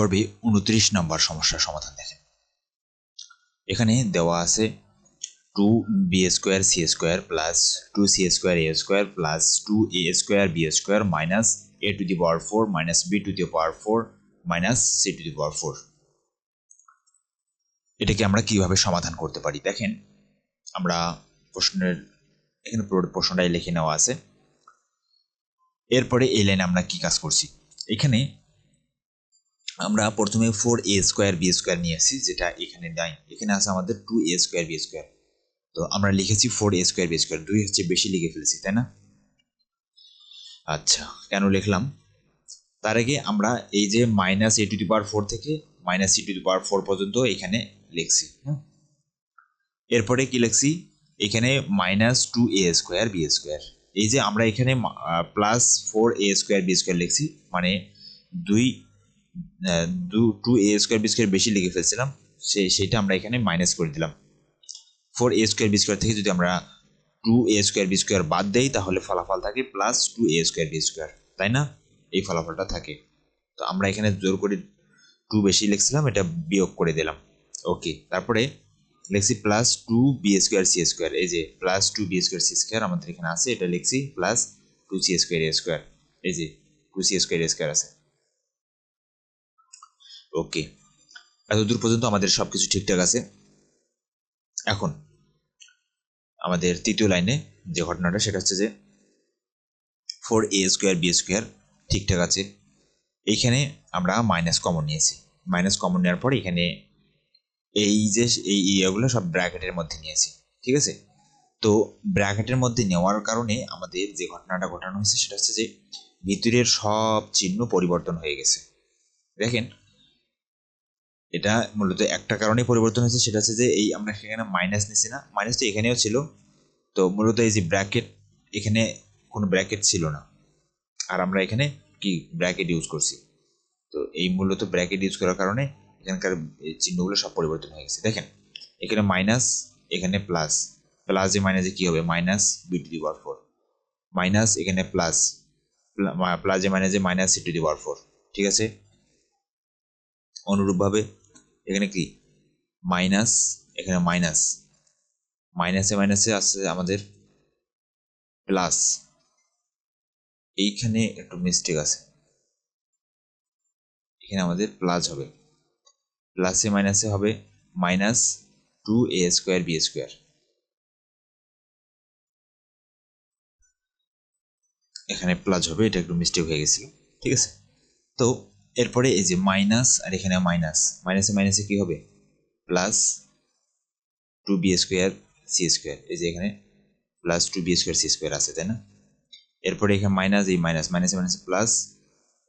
পর্বে উনত্রিশ নম্বর সমস্যার সমাধান দেখেন। এখানে দেওয়া আছে two B square C square plus two C square A square plus two A square B square minus A to the power four minus B to the power four minus C to the power four এটাকে আমরা কীভাবে সমাধান করতে পারি? দেখেন, আমরা প্রশ্নের, এখানে পুরো প্রশ্নটাই লিখে নেওয়া আছে। এরপরে এই লাইনে আমরা কি কাজ করছি? এখানে আমরা প্রথমে four A square B square নিয়ে আসি, যেটা এখানে নাই এখানে আছে আমাদের two A square B square তো আমরা লিখেছি four A square B square দুই হচ্ছে বেশি লিখে ফেলেছি, তাই না? আচ্ছা কেন লিখলাম? তার আগে আমরা এই যে minus A to the power four থেকে minus C to the power four পর্যন্ত এখানে লিখছি হ্যাঁ এরপরে কি লিখছি? এখানে minus two A square B square এই যে আমরা এখানে plus four A square B square লিখছি মানে দুই দু two A square B square বেশি লিখে ফেলছিলাম, সে, সেটা আমরা এখানে মাইনাস করে দিলাম। Four A square B square থেকে যদি আমরা two A square B square বাদ দেই, তাহলে ফলাফল থাকে plus two A square B square তাই না? এই ফলাফলটা থাকে। তো আমরা এখানে জোর করে টু বেশি লিখছিলাম, এটা বিয়োগ করে দিলাম। ওকে তারপরে লিখছি plus two B square C square এই যে plus two B square C square আমাদের এখানে আছে, এটা লিখছি plus two C square A square এই যে two C square A square আছে। ওকে। এতদূর পর্যন্ত আমাদের সব কিছু ঠিকঠাক আছে। এখন আমাদের তৃতীয় লাইনে যে ঘটনাটা, সেটা হচ্ছে যে four A square B square ঠিকঠাক আছে। এইখানে আমরা মাইনাস কমন নিয়েছি। মাইনাস কমন নেওয়ার পর এখানে এই যে, এই ইয়েগুলো সব ব্র্যাকেটের মধ্যে নিয়েছি। ঠিক আছে? তো ব্র্যাকেটের মধ্যে নেওয়ার কারণে আমাদের যে ঘটনাটা ঘটানো হয়েছে, সেটা হচ্ছে যে ভিতরের সব চিহ্ন পরিবর্তন হয়ে গেছে। দেখেন এটা মূলত একটা কারণে পরিবর্তন হয়েছে, সেটা হচ্ছে যে এই আমরা সেখানে মাইনাস নিছি না। মাইনাস তো এখানেও ছিল। তো মূলত এই যে ব্র্যাকেট এখানে কোনো ব্র্যাকেট ছিল না। আর আমরা এখানে কি ব্র্যাকেট ইউজ করছি? তো এই মূলত ব্র্যাকেট ইউজ করার কারণে এখানকার চিহ্নগুলো সব পরিবর্তন হয়ে গেছে। দেখেন, এখানে মাইনাস এখানে প্লাস প্লাসে মাইনাসে কী হবে? Minus B to the power four minus এখানে প্লাস প্লাসে মাইনাসে minus C to the power four ঠিক আছে? অনুরূপভাবে এখানে কি? মাইনাস, এখানে মাইনাস। মাইনাসে মাইনাসে আসছে আমাদের প্লাস। এইখানে একটু মিস্টেক আছে। এখানে আমাদের প্লাস হবে। প্লাসে মাইনাসে হবে minus two A square B square. এখানে প্লাস হবে, এটা একটু মিস্টেক হয়ে গেছিল। ঠিক আছে? তো এরপরে এই যে মাইনাস আর এখানে মাইনাস মাইনাসে মাইনাসে কি হবে? Plus two B square C square এই যে এখানে plus two B square C square আছে, তাই না? এরপরে এখানে মাইনাস এই মাইনাস মাইনাসে মাইনাসে প্লাস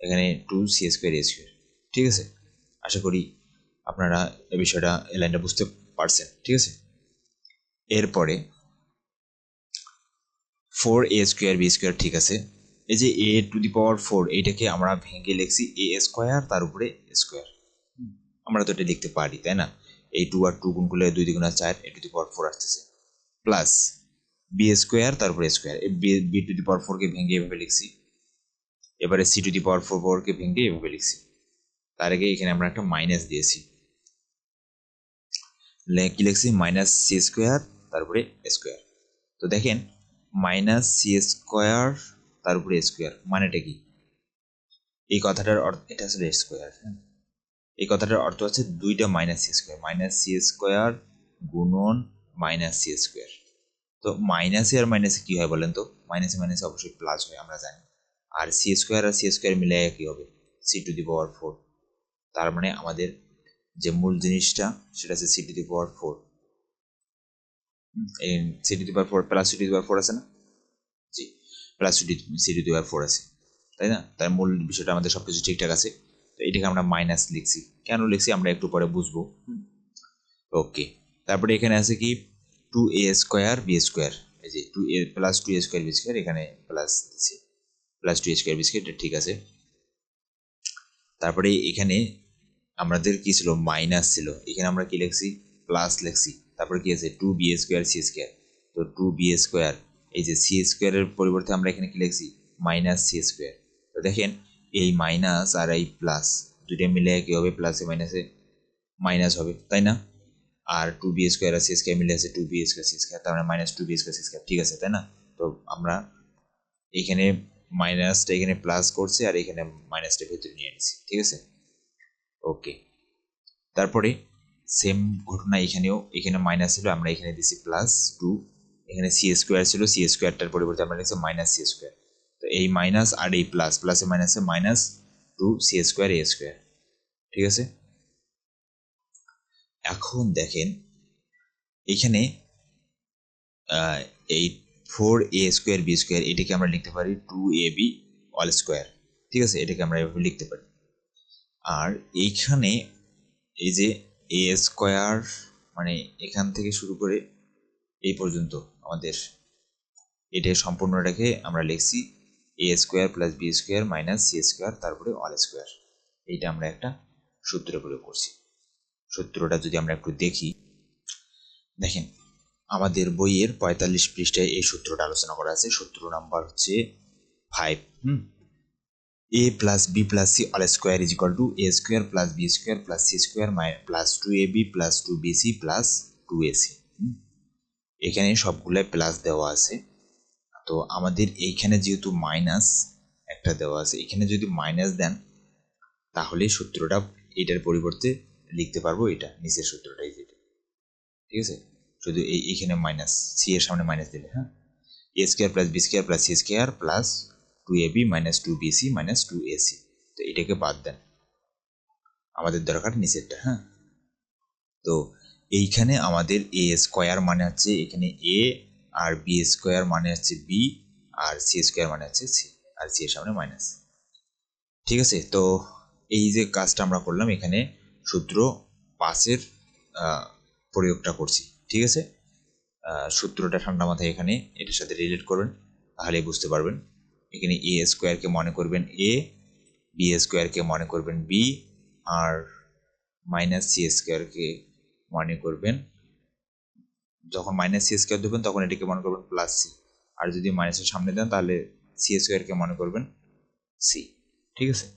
এখানে two C square A square ঠিক আছে? আশা করি আপনারা এই বিষয়টা, এই লাইনটা বুঝতে পারছেন। ঠিক আছে? এরপরে four A square B square ঠিক আছে? এই যে এ টু দি পাওয়ার ফোর এইটাকে আমরা ভেঙে লিখছি এ স্কোয়ার তার উপরে স্কোয়ার আমরা তো এটা লিখতে পারি, তাই না? এই টু আর টু গুণ করলে দুই দ্বিগুণ চার A to the power four আসতেছে। প্লাস বি স্কোয়ার তারপরে square B to the power ফোরকে ভেঙে এভাবে লিখছি। এবারে C to the power four ফোরকে ভেঙে এভাবে লিখছি। তার আগে এখানে আমরা একটা মাইনাস দিয়েছি। কি লিখছি? মাইনাস সি স্কোয়ার তারপরে স্কোয়ার তো দেখেন মাইনাস সি স্কোয়ার তার উপরে স্কোয়ার মানেটা কি? এই কথাটার অর্থ, এটা আসলে স্কোয়ার হ্যাঁ? এই কথাটার অর্থ হচ্ছে দুইটা minus C square minus C square গুণন মাইনাস সি স্কোয়ার তো মাইনাসে আর মাইনাসে কী হয় বলেন তো? মাইনাসে মাইনাসে অবশ্যই প্লাস হয়, আমরা জানি। আর সি স্কোয়ার আর সি স্কোয়ার মিলে কী হবে? C to the power four তার মানে আমাদের যে মূল জিনিসটা, সেটা হচ্ছে C to the power four C to the power four plus C to the power four আছে না? Plus C C to the four আছে, তাই না? তার মূল বিষয়টা আমাদের সব কিছু ঠিকঠাক আছে, তো এটাকে আমরা মাইনাস লিখছি। কেন লিখছি? আমরা একটু পরে বুঝব। ওকে তারপরে এখানে আছে কি? Two A square B square এই যে two A plus two A square B square এখানে প্লাস দিচ্ছি। Plus two A square B square ঠিক আছে। তারপরে এখানে আমাদের কি ছিল? মাইনাস ছিল। এখানে আমরা কি লিখছি? প্লাস লিখছি। তারপরে কি আছে? Two B square C square তো টু বি স্কোয়ার এই যে সি স্কোয়ারের পরিবর্তে আমরা এখানে কি লিখছি? মাইনাস সি স্কোয়ার তো দেখেন, এই মাইনাস আর এই প্লাস দুইটা মিলে কি হবে? প্লাসে মাইনাসে মাইনাস হবে, তাই না? আর টু বি স্কোয়ার আর সি স্কোয়ার মিলে আছে two B square C square তার মানে minus two B square C square ঠিক আছে, তাই না? তো আমরা এখানে মাইনাসটা এখানে প্লাস করছে আর এখানে মাইনাসটা ভেতরে নিয়ে নিছি, ঠিক আছে? ওকে তারপরে সেম ঘটনা এখানেও, এখানে মাইনাস ছিল, আমরা এখানে দিছি প্লাস টু এখানে সি স্কোয়ার ছিল সি স্কোয়ারটার পরিবর্তে আমরা লিখছি মাইনাস সি স্কোয়ার তো এই মাইনাস আর এই প্লাস প্লাসে মাইনাসে minus two C square A square ঠিক আছে? এখন দেখেন, এখানে এই four A square B square এটাকে আমরা লিখতে পারি two A B all square ঠিক আছে? এটাকে আমরা এভাবে লিখতে পারি। আর এইখানে এই যে এ স্কোয়ার মানে এখান থেকে শুরু করে এই পর্যন্ত আমাদের এটা সম্পূর্ণটাকে আমরা লিখছি A square plus B square minus C square তারপরে অল স্কোয়ার এইটা আমরা একটা সূত্র প্রয়োগ করছি। সূত্রটা যদি আমরা একটু দেখি, দেখেন, আমাদের বইয়ের পঁয়তাল্লিশ পৃষ্ঠায় এই সূত্রটা আলোচনা করা আছে। সূত্র নাম্বার হচ্ছে five hmm? A plus B plus C all square is equal to A square plus B square plus C square plus two A B plus two B C plus two A C এখানে সবগুলোয় plus দেওয়া আছে। তো আমাদের এইখানে যেহেতু minus একটা দেওয়া আছে, এখানে যদি মাইনাস দেন, তাহলে সূত্রটা এটার পরিবর্তে লিখতে পারব এটা, নিচের সূত্রটাই যেটা ঠিক আছে? শুধু এই এইখানে মাইনাস সি এর সামনে মাইনাস দিলে হ্যাঁ? A square plus B square plus C square plus two A B minus two B C minus two A C তো এটাকে বাদ দেন। আমাদের দরকার নিচেরটা হ্যাঁ? তো এইখানে আমাদের এ স্কোয়ার মানে হচ্ছে এখানে এ আর বি স্কোয়ার মানে হচ্ছে বি আর সি স্কোয়ার মানে হচ্ছে সি আর সি এর সামনে মাইনাস। ঠিক আছে? তো এই যে কাজটা আমরা করলাম, এখানে সূত্র পাঁচের প্রয়োগটা করছি। ঠিক আছে? সূত্রটা ঠান্ডা মাথায় এখানে, এটার সাথে রিলেট করবেন, তাহলে বুঝতে পারবেন। এখানে এ স্কোয়ারকে মনে করবেন এ, বি স্কোয়ারকে মনে করবেন বি, আর মাইনাস সি স্কোয়ারকে মনে করবেন। যখন মাইনাস সি স্কোয়ার দেবেন তখন এটাকে মনে করবেন প্লাস সি আর যদি মাইনাসের সামনে দেন, তাহলে সি স্কোয়ারকে মনে করবেন সি ঠিক আছে?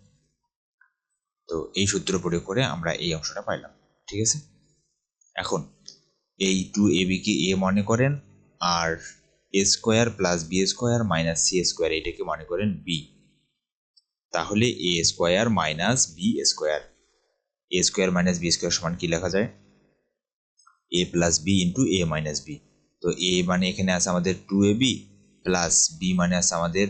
তো এই সূত্র প্রয়োগ করে আমরা এই অংশটা পাইলাম। ঠিক আছে? এখন এই টু এ বিকে এ মনে করেন, আর A square plus B square minus C square এটাকে মনে করেন বি তাহলে A square minus B square A square minus B square সমান কি লেখা যায়? A plus B into A minus B তো এ মানে এখানে আছে আমাদের two A B plus B মানে আছে আমাদের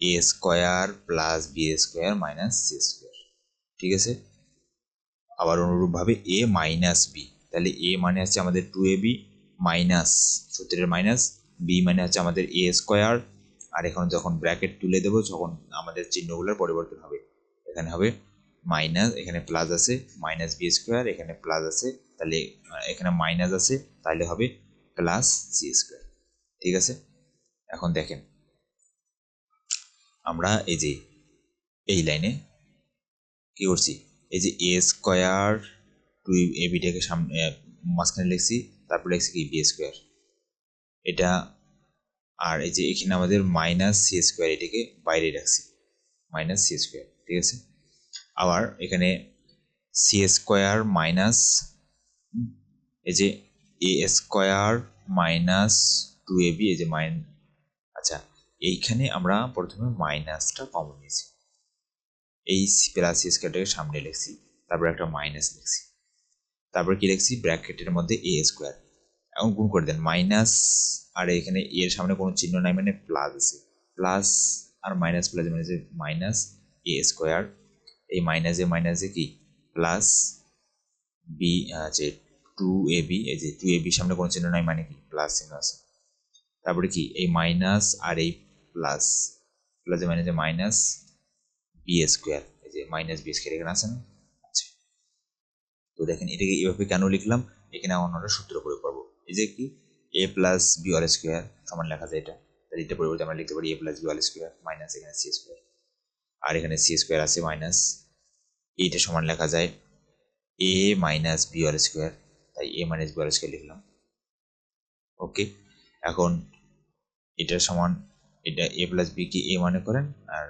A square plus B square minus C square ঠিক আছে? আবার অনুরূপভাবে এ মাইনাস বি তাহলে এ মানে হচ্ছে আমাদের টু এ বি মাইনাস সূত্রের মাইনাস বি মানে হচ্ছে আমাদের এ স্কোয়ার আর এখন যখন ব্র্যাকেট তুলে দেবো তখন আমাদের চিহ্নগুলোর পরিবর্তন হবে, এখানে হবে মাইনাস এখানে প্লাস আছে মাইনাস বি স্কোয়ার এখানে প্লাস আছে তাহলে এখানে মাইনাস আছে, তাহলে হবে প্লাস সি স্কোয়ার ঠিক আছে? এখন দেখেন, আমরা এই যে, এই লাইনে কি করছি? এই যে এ স্কোয়ার টু এ বিটাকে সামনে মাঝখানে লিখছি, তারপর লিখছি কি? বি স্কোয়ার এটা, আর এই যে এখানে আমাদের মাইনাস সি স্কোয়ার এটাকে বাইরে রাখছি। মাইনাস সি স্কোয়ার ঠিক আছে? আবার এখানে সি স্কোয়ার মাইনাস এই যে A square minus two A B এই যে মাইন আচ্ছা এইখানে আমরা প্রথমে মাইনাসটা কমন নিয়েছি। এই প্লাস স্কোয়ারটাকে সামনে লিখছি, তারপর একটা মাইনাস লিখছি, তারপর কি লিখছি? ব্র্যাকেটের মধ্যে এ স্কোয়ার এখন গুণ করে দেন মাইনাস আর এখানে এর সামনে কোনো চিহ্ন নাই মানে প্লাস আছে প্লাস আর মাইনাস প্লাস মানে যে মাইনাস এ স্কোয়ার এই মাইনাসে মাইনাসে কি? প্লাস বি যে টু এ বি এই যে টু এ বি সামনে কোনো চিহ্ন নাই মানে কি? প্লাস চিহ্ন আছে। তারপরে কি? এই মাইনাস আর এই প্লাস প্লাস প্লাসে মাইনাসে মাইনাস বি স্কোয়ার এই যে মাইনাস বি স্কোয়ার এখানে আছে না? আচ্ছা। তো দেখেন, এটাকে এইভাবে কেন লিখলাম? এখানে আমরা সূত্র প্রয়োগ করব। এই যে কি? A plus B all square সমান লেখা যায় এটা। তাহলে এটা পরিবর্তে আমরা লিখতে পারি A plus B all square minus এখানে সি স্কোয়ার আর এখানে সি স্কোয়ার আছে মাইনাস এইটা সমান লেখা যায় A minus B all square তাই এ মাইনাস বি স্কোয়ার লিখলাম। ওকে এখন এটার সমান, এটা এ প্লাস বি কে এ মনে করেন আর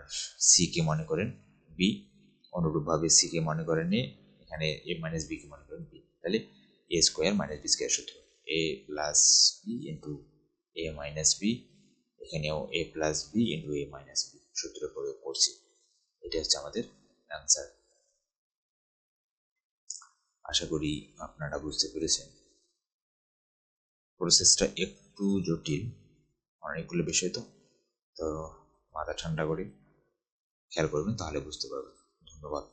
সি কে মনে করেন বি অনুরূপভাবে সিকে মনে করেন এ এখানে এ মাইনাস বিকে মনে করেন বি তাহলে A square minus B square সূত্র। A plus B into A minus B এখানেও A plus B into A minus B সূত্র প্রয়োগ করছি। এটা হচ্ছে আমাদের অ্যান্সার আশা করি আপনারা বুঝতে পেরেছেন। প্রসেসটা একটু জটিল, অনেকগুলো বিষয় তো। তো মাথা ঠান্ডা করে খেয়াল করবেন, তাহলে বুঝতে পারবেন। ধন্যবাদ।